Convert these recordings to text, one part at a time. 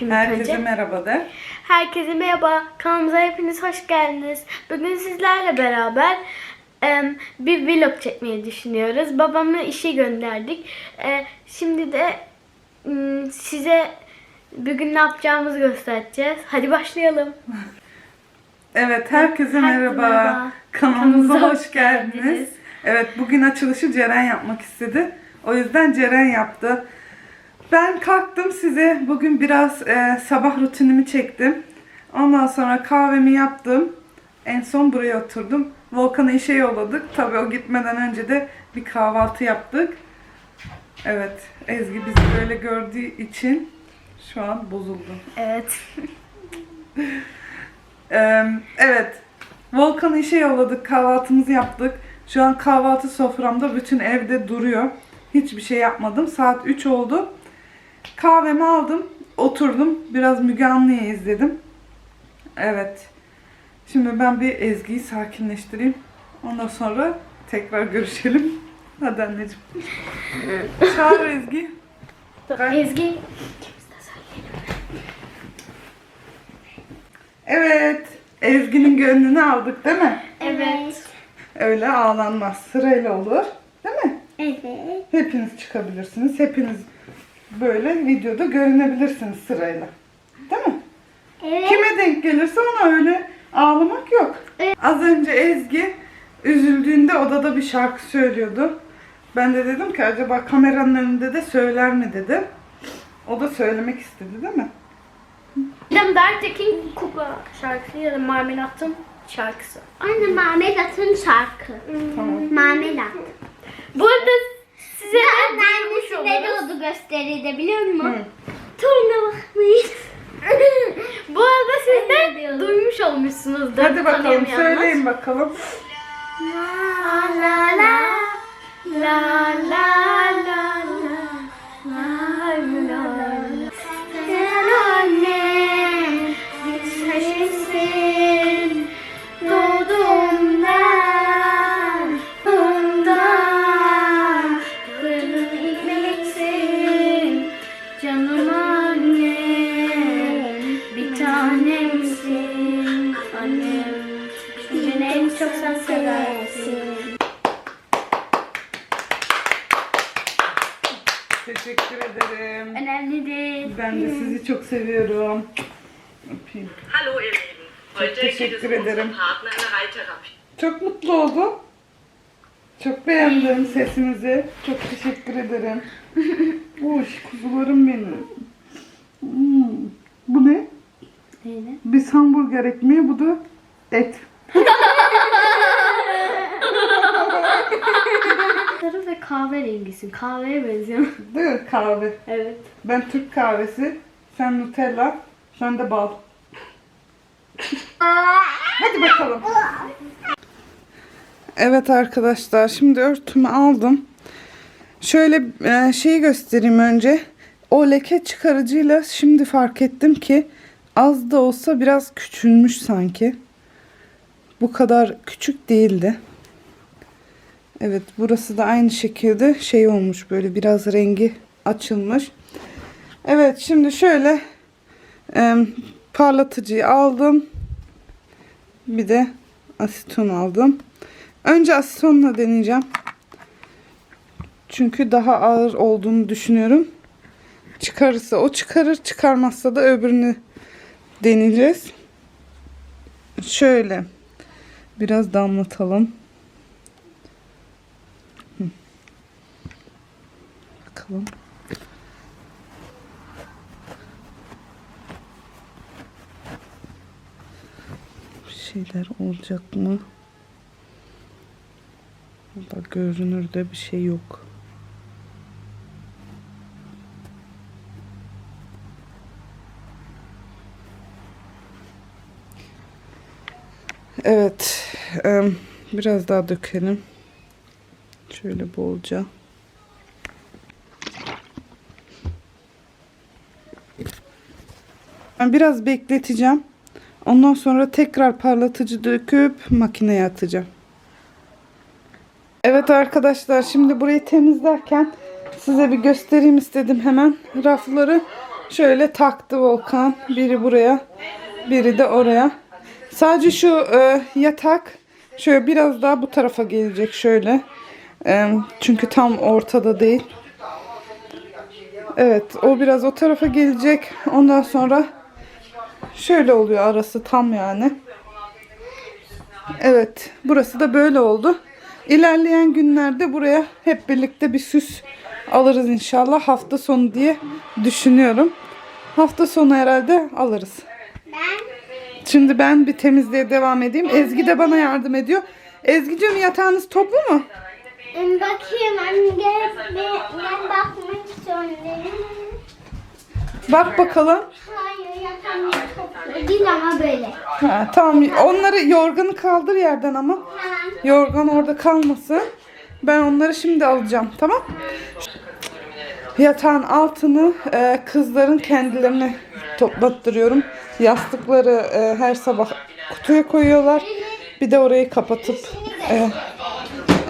İlk Herkese önce. merhaba de. Herkese merhaba. Kanalımıza hepiniz hoş geldiniz. Bugün sizlerle beraber em, bir vlog çekmeyi düşünüyoruz. Babamı işe gönderdik. E, şimdi de m, size bugün ne yapacağımızı göstereceğiz. Hadi başlayalım. Evet herkese merhaba. merhaba. Kanalımıza Kanalımıza hoş geldiniz. geldiniz. Evet bugün açılışı Ceren yapmak istedi. O yüzden Ceren yaptı. Ben kalktım size bugün biraz e, sabah rutinimi çektim. Ondan sonra kahvemi yaptım. En son buraya oturdum. Volkan'ı işe yolladık. Tabii o gitmeden önce de bir kahvaltı yaptık. Evet Ezgi bizi böyle gördüğü için şu an bozuldu. Evet. Ee, evet. Volkan'ı işe yolladık. Kahvaltımızı yaptık. Şu an kahvaltı soframda bütün evde duruyor. Hiçbir şey yapmadım. Saat 3 oldu. Kahvemi aldım. Oturdum. Biraz Müge Anlı'yı izledim. Evet. Şimdi ben bir Ezgi'yi sakinleştireyim. Ondan sonra tekrar görüşelim. Hadi anneciğim. Çağır Ezgi. Ezgi. Evet. Ezgi'nin gönlünü aldık değil mi? Evet. Öyle ağlanmaz. Sırayla olur. Değil mi? Evet. Hepiniz çıkabilirsiniz. Hepiniz böyle videoda görünebilirsiniz sırayla. Değil mi? Evet. Kime denk gelirse ona öyle ağlamak yok. Az önce Ezgi üzüldüğünde odada bir şarkı söylüyordu. Ben de dedim ki acaba kameranın önünde de söyler mi dedim. O da söylemek istedi değil mi? Dem Dartekin Kuka şarkısı ya da Marmelat'ın şarkısı. Anne Marmelat'ın şarkı. Tamam. Marmelat. Bu arada diyordu gösteride biliyor musun? Hı. Turna bakmayın. Bu arada siz de duymuş olmuşsunuzdur. Hadi bakalım söyleyin bakalım. La la la la la la Ben de sizi çok seviyorum. Öpeyim. Hallo ihr Lieben, heute geht es teşekkür um unseren ederim. Partner in der Reittherapie. Çok mutlu oldum. Çok beğendim sesinizi. Çok teşekkür ederim. Hoş kuzularım benim. Hmm. Bu ne? Neyle? Bir hamburger ekmeği, bu da et. Sarı ve kahverengisin. Kahveye benziyor. Değil mi? Kahve. evet. Ben Türk kahvesi, sen Nutella, sen de bal. Hadi bakalım. Evet arkadaşlar, şimdi örtümü aldım. Şöyle e, şeyi göstereyim önce. O leke çıkarıcıyla şimdi fark ettim ki az da olsa biraz küçülmüş sanki. Bu kadar küçük değildi. Evet burası da aynı şekilde şey olmuş böyle biraz rengi açılmış. Evet şimdi şöyle e, parlatıcıyı aldım. Bir de aseton aldım. Önce asetonla deneyeceğim. Çünkü daha ağır olduğunu düşünüyorum. Çıkarırsa o çıkarır, çıkarmazsa da öbürünü deneyeceğiz. Şöyle biraz damlatalım. Bakalım. Bir şeyler olacak mı? Valla görünürde bir şey yok. Evet. Biraz daha dökelim. Şöyle bolca. Ben biraz bekleteceğim. Ondan sonra tekrar parlatıcı döküp makineye atacağım. Evet arkadaşlar şimdi burayı temizlerken size bir göstereyim istedim hemen. Rafları şöyle taktı Volkan. Biri buraya, biri de oraya. Sadece şu e, yatak şöyle biraz daha bu tarafa gelecek şöyle. E, çünkü tam ortada değil. Evet o biraz o tarafa gelecek. Ondan sonra şöyle oluyor arası tam yani. Evet burası da böyle oldu. İlerleyen günlerde buraya hep birlikte bir süs alırız inşallah hafta sonu diye düşünüyorum. Hafta sonu herhalde alırız. Şimdi ben bir temizliğe devam edeyim. Ezgi de bana yardım ediyor. Ezgi'cim yatağınız toplu mu? bakayım anne ben, bakmak dedim. Bak bakalım. Hayır yatağım toplu değil ama böyle. Ha, tamam onları yorganı kaldır yerden ama. Yorgan orada kalmasın. Ben onları şimdi alacağım tamam? Yatağın altını e, kızların kendilerine toplattırıyorum. Yastıkları e, her sabah kutuya koyuyorlar. Bir de orayı kapatıp e,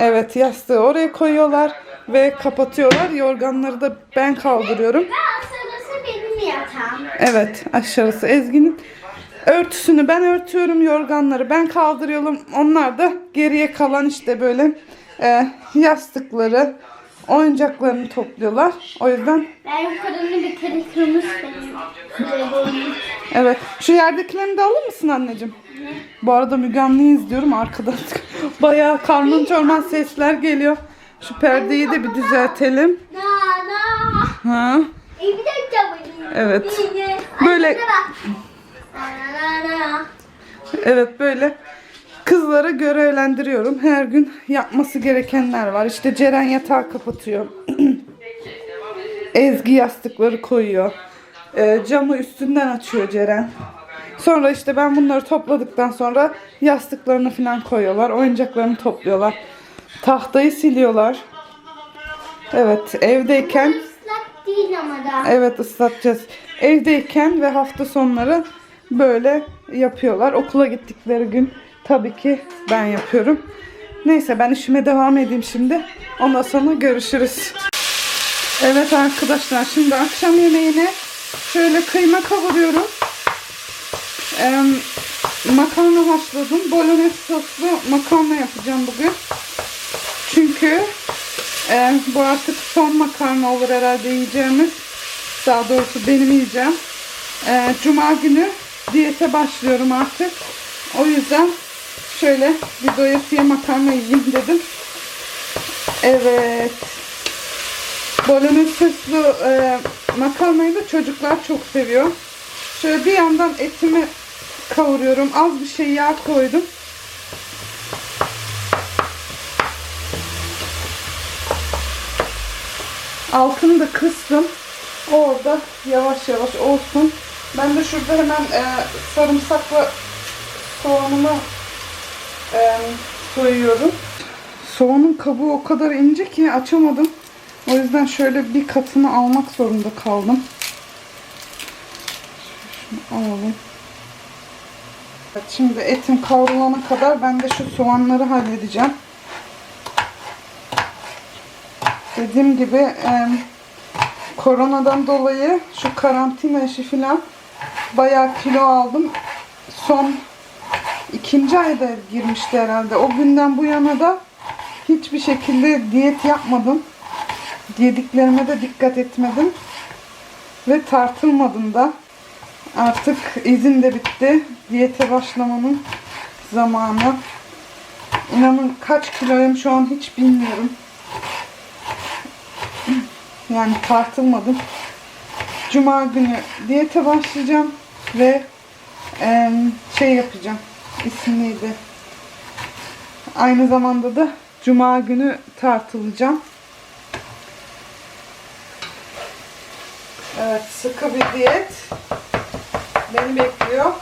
evet yastığı oraya koyuyorlar ve kapatıyorlar. Yorganları da ben kaldırıyorum. Yatağım. Evet aşağısı Ezgi'nin. Örtüsünü ben örtüyorum, yorganları ben kaldırıyorum. Onlar da geriye kalan işte böyle e, yastıkları, oyuncaklarını topluyorlar. O yüzden Ben yukarını bir kere. Telefonum. evet. Şu yerdekilerini de alır mısın anneciğim? Bu arada Müge Anlı'yı izliyorum arkadan. Bayağı karman çorman sesler geliyor. Şu perdeyi de bir düzeltelim. Ha. Evet. Böyle-. Evet böyle kızları görevlendiriyorum. Her gün yapması gerekenler var. İşte Ceren yatağı kapatıyor. Ezgi yastıkları koyuyor. Ee, camı üstünden açıyor Ceren. Sonra işte ben bunları topladıktan sonra yastıklarını falan koyuyorlar. Oyuncaklarını topluyorlar. Tahtayı siliyorlar. Evet evdeyken değil ama da. Evet ıslatacağız. Evdeyken ve hafta sonları böyle yapıyorlar. Okula gittikleri gün tabii ki ben yapıyorum. Neyse ben işime devam edeyim şimdi. Ondan sonra görüşürüz. Evet arkadaşlar şimdi akşam yemeğine şöyle kıyma kavuruyorum. Ee, makarna haşladım. Bolognese soslu makarna yapacağım bugün. Çünkü ee, bu artık son makarna olur herhalde yiyeceğimiz. Daha doğrusu benim yiyeceğim. Ee, Cuma günü diyete başlıyorum artık. O yüzden şöyle bir doyasıya makarna yiyeyim dedim. Evet. Bolognese soslu e, makarnayı da çocuklar çok seviyor. Şöyle bir yandan etimi kavuruyorum. Az bir şey yağ koydum. Altını da kıstım. Orada yavaş yavaş olsun. Ben de şurada hemen e, sarımsakla soğanımı e, soyuyorum. Soğanın kabuğu o kadar ince ki açamadım. O yüzden şöyle bir katını almak zorunda kaldım. Şunu alalım. Şimdi etim kavrulana kadar ben de şu soğanları halledeceğim. Dediğim gibi e, koronadan dolayı şu karantina işi filan bayağı kilo aldım. Son ikinci ayda girmişti herhalde. O günden bu yana da hiçbir şekilde diyet yapmadım. Yediklerime de dikkat etmedim. Ve tartılmadım da. Artık izin de bitti. Diyete başlamanın zamanı. İnanın kaç kiloyum şu an hiç bilmiyorum. Yani tartılmadım. Cuma günü diyete başlayacağım ve eee, şey yapacağım. Neydi? Aynı zamanda da Cuma günü tartılacağım. Evet, sıkı bir diyet beni bekliyor.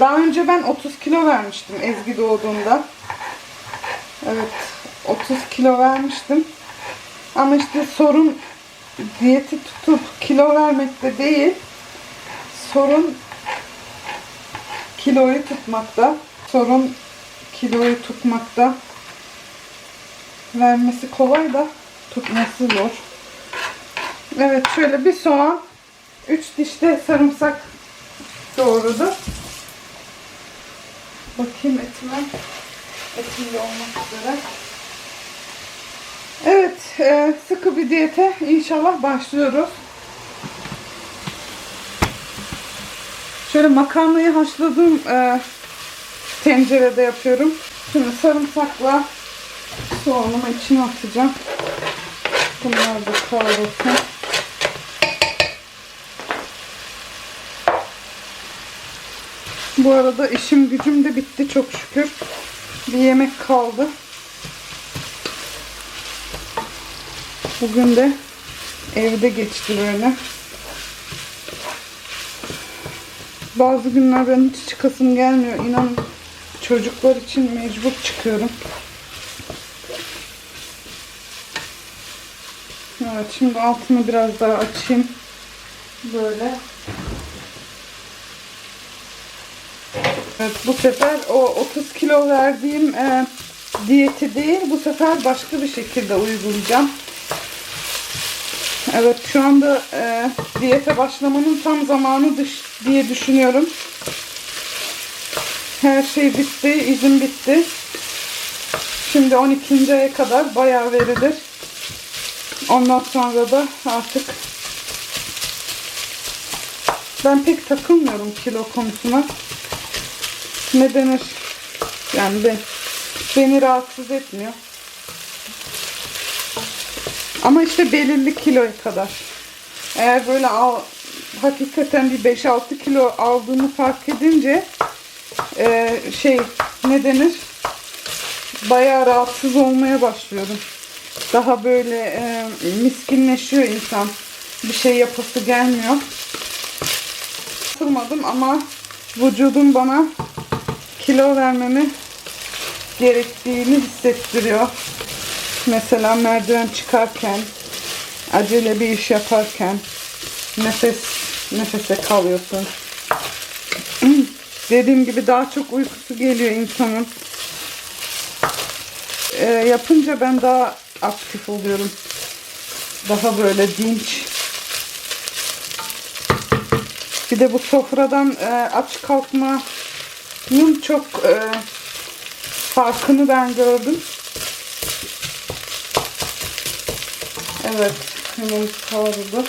Daha önce ben 30 kilo vermiştim Ezgi doğduğunda. Evet, 30 kilo vermiştim. Ama işte sorun diyeti tutup kilo vermekte değil. Sorun kiloyu tutmakta. Sorun kiloyu tutmakta. Vermesi kolay da tutması zor. Evet şöyle bir soğan, 3 diş de sarımsak doğradı. Bakayım etime. Etim de olmak üzere. Evet, e, sıkı bir diyete inşallah başlıyoruz. Şöyle makarnayı haşladığım e, tencerede yapıyorum. Şimdi sarımsakla soğanımı içine atacağım. Bunlar da kavrulsun. Bu arada işim gücüm de bitti çok şükür. Bir yemek kaldı. Bugün de evde geçti böyle. Bazı günler ben hiç çıkasım gelmiyor. İnanın çocuklar için mecbur çıkıyorum. Evet şimdi altını biraz daha açayım. Böyle. Evet bu sefer o 30 kilo verdiğim e, diyeti değil bu sefer başka bir şekilde uygulayacağım. Evet, şu anda e, diyete başlamanın tam zamanı dış, diye düşünüyorum. Her şey bitti, izin bitti. Şimdi 12. aya kadar bayağı verilir. Ondan sonra da artık ben pek takılmıyorum kilo konusuna. Ne denir? Yani ben, beni rahatsız etmiyor. Ama işte belirli kiloya kadar. Eğer böyle al, hakikaten bir 5-6 kilo aldığını fark edince e, şey ne denir? Bayağı rahatsız olmaya başlıyorum. Daha böyle e, miskinleşiyor insan. Bir şey yapası gelmiyor. Tutmadım ama vücudum bana kilo vermemi gerektiğini hissettiriyor. Mesela merdiven çıkarken, acele bir iş yaparken nefes nefese kalıyorsun. Dediğim gibi daha çok uykusu geliyor insanın. Ee, yapınca ben daha aktif oluyorum. Daha böyle dinç. Bir de bu sofradan e, aç kalkmanın çok e, farkını ben gördüm. Evet, kıymamız kavruldu.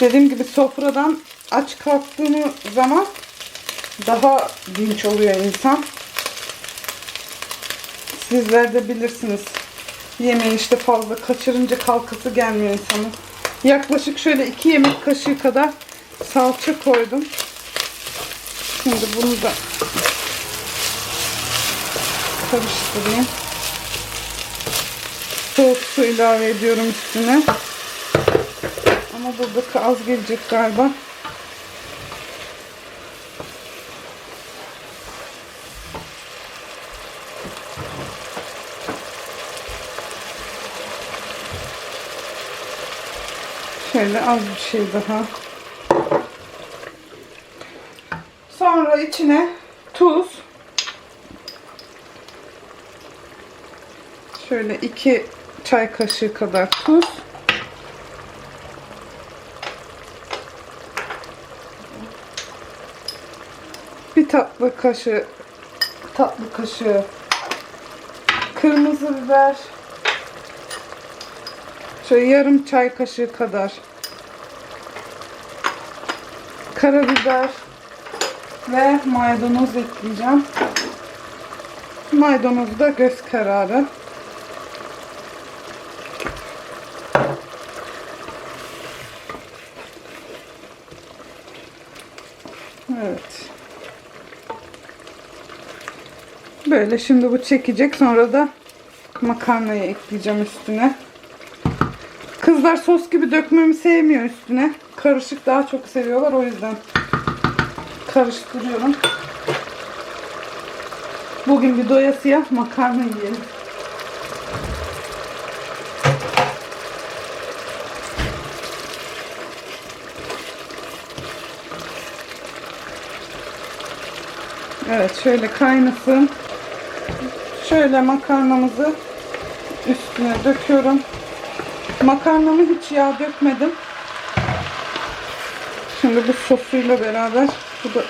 Dediğim gibi sofradan aç kalktığımız zaman daha dinç oluyor insan. Sizler de bilirsiniz. Yemeği işte fazla kaçırınca kalkası gelmiyor insanın. Yaklaşık şöyle iki yemek kaşığı kadar salça koydum. Şimdi bunu da karıştırayım. Su ilave ediyorum üstüne. Ama buradaki az gelecek galiba. Şöyle az bir şey daha. Sonra içine tuz. Şöyle iki çay kaşığı kadar tuz. Bir tatlı kaşığı tatlı kaşığı kırmızı biber. Şöyle yarım çay kaşığı kadar karabiber ve maydanoz ekleyeceğim. Maydanozu da göz kararı. Evet. Böyle şimdi bu çekecek. Sonra da makarnayı ekleyeceğim üstüne. Kızlar sos gibi dökmemi sevmiyor üstüne. Karışık daha çok seviyorlar o yüzden karıştırıyorum. Bugün bir doyasıya makarna yiyelim. Evet şöyle kaynasın. Şöyle makarnamızı üstüne döküyorum. Makarnamı hiç yağ dökmedim. Şimdi bu sosuyla beraber bu da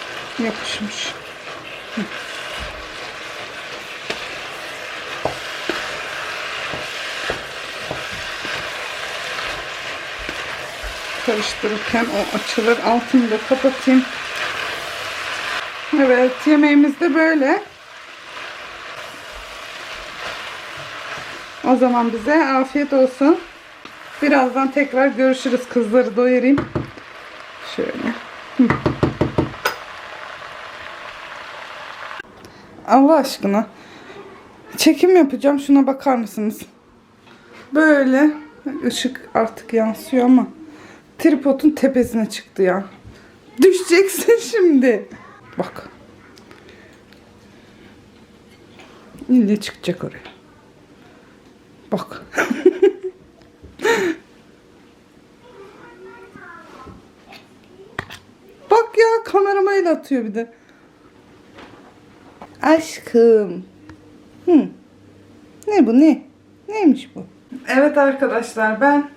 yapışmış. Karıştırırken o açılır. Altını da kapatayım. Evet yemeğimiz de böyle. O zaman bize afiyet olsun. Birazdan tekrar görüşürüz. Kızları doyurayım. Şöyle. Allah aşkına. Çekim yapacağım. Şuna bakar mısınız? Böyle ışık artık yansıyor ama tripodun tepesine çıktı ya. Düşeceksin şimdi. Bak. İlle çıkacak oraya. Bak. Bak ya kamerama el atıyor bir de. Aşkım. Hı. Ne bu ne? Neymiş bu? Evet arkadaşlar ben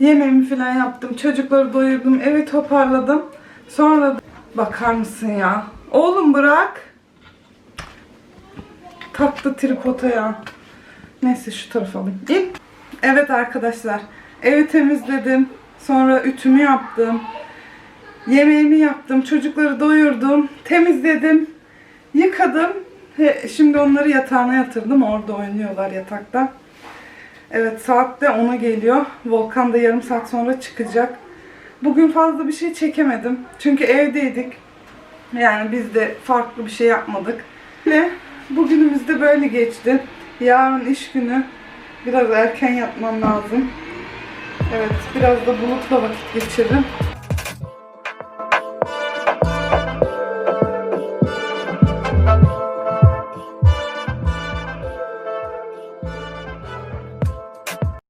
yemeğimi falan yaptım. Çocukları doyurdum. Evi toparladım. Sonra bakar mısın ya? Oğlum bırak. Taktı tripota ya. Neyse şu tarafa alayım. Evet arkadaşlar. Evi temizledim. Sonra ütümü yaptım. Yemeğimi yaptım. Çocukları doyurdum. Temizledim. Yıkadım. Şimdi onları yatağına yatırdım. Orada oynuyorlar yatakta. Evet saat de 10'a geliyor. Volkan da yarım saat sonra çıkacak. Bugün fazla bir şey çekemedim. Çünkü evdeydik. Yani biz de farklı bir şey yapmadık. Ve bugünümüz de böyle geçti. Yarın iş günü. Biraz erken yatmam lazım. Evet biraz da bulutla vakit geçiririm.